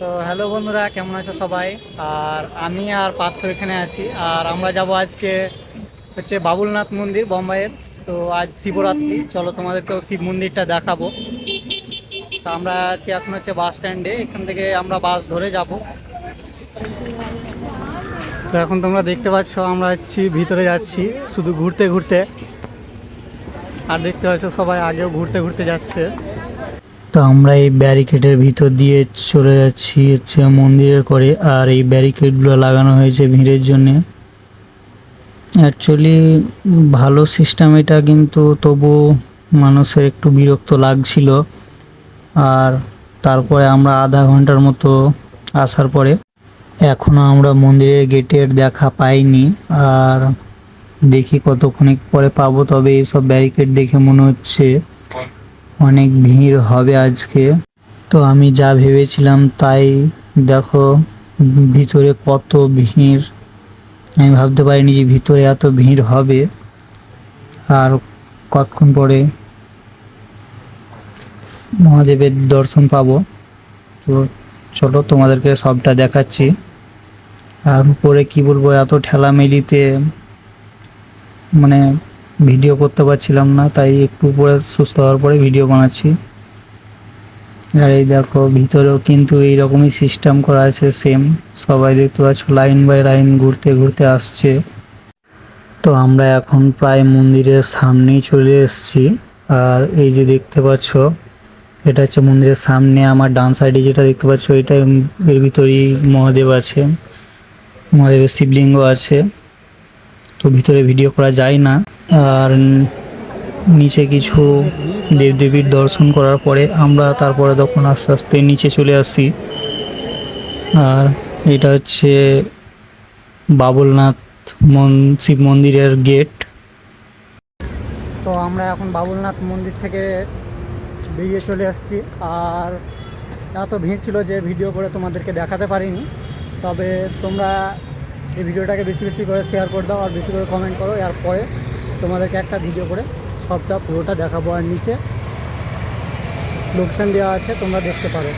তো হ্যালো বন্ধুরা, কেমন আছো সবাই? আর আমি আর পার্থ এখানে আছি। আর আমরা যাব আজকে হচ্ছে বাবুলনাথ মন্দির, বোম্বাইয়ের। তো আজ শিবরাত্রি। চলো তোমাদেরকেও শিব মন্দিরটা দেখাবো। তো আমরা আছি এখন হচ্ছে বাস স্ট্যান্ডে। এখান থেকে আমরা বাস ধরে যাব। তো এখন তোমরা দেখতে পাচ্ছ, আমরা হচ্ছি ভিতরে যাচ্ছি, শুধু ঘুরতে ঘুরতে। আর দেখতে পাচ্ছ সবাই আগেও ঘুরতে ঘুরতে যাচ্ছে। তো আমরা এই ব্যারিকেডের ভিতর দিয়ে চলে যাচ্ছি হচ্ছে মন্দিরের করে, আর এই ব্যারিকেডগুলো লাগানো হয়েছে ভিড়ের জন্যে। অ্যাকচুয়ালি ভালো সিস্টেম এটা, কিন্তু তবু মানুষের একটু বিরক্ত লাগছিল। আর তারপরে আমরা আধা ঘণ্টার মতো আসার পরে এখনও আমরা মন্দিরের গেটের দেখা পাইনি। আর দেখি কতক্ষণ পরে পাবো, তবে এইসব ব্যারিকেড দেখে মনে হচ্ছে অনেক ভিড় হবে আজকে। তো আমি যা ভেবেছিলাম তাই দেখো, ভিতরে কত ভিড়। আমি ভাবতে পারিনি যে ভিতরে এত ভিড় হবে। আর কতক্ষণ পরে মহাদেবের দর্শন পাবো। তো চলো তোমাদেরকে সবটা দেখাচ্ছি। আর উপরে কি বলব, এত ঠেলামেলিতে মানে ভিডিও করতে পারছিলাম না, তাই একটু পরে সুস্থ হওয়ার পরে ভিডিও বানাচ্ছি। আর এই দেখো, ভিতরেও কিন্তু এইরকমই সিস্টেম করা আছে সেম সবাই দেখতে পাচ্ছ লাইন বাই লাইন ঘুরতে ঘুরতে আসছে। তো আমরা এখন প্রায় মন্দিরের সামনেই চলে এসেছি। আর এই যে দেখতে পাচ্ছ, এটা হচ্ছে মন্দিরের সামনে আমার ডান সাইডে যেটা দেখতে পাচ্ছ, এটা এর ভিতরেই মহাদেব আছে। মহাদেবের শিবলিঙ্গ আছে। তো ভিতরে ভিডিও করা যায় না। আর নিচে কিছু দেবদেবীর দর্শন করার পরে আমরা তারপরে তখন আস্তে আস্তে নিচে চলে আসি আর এটা হচ্ছে বাবুলনাথ মন, শিব মন্দিরের গেট। তো আমরা এখন বাবুলনাথ মন্দির থেকে বেরিয়ে চলে আসছি। আর এত ভিড় ছিল যে ভিডিও করে তোমাদেরকে দেখাতে পারিনি। তবে তোমরা এই ভিডিওটাকে বেশি বেশি করে শেয়ার করে দাও আর বেশি করে কমেন্ট করো। এরপরে তোমাদেরকে একটা ভিডিও করে সবটা পুরোটা দেখাবো আর নিচে লোকসান দেওয়া আছে, তোমরা দেখতে পারো।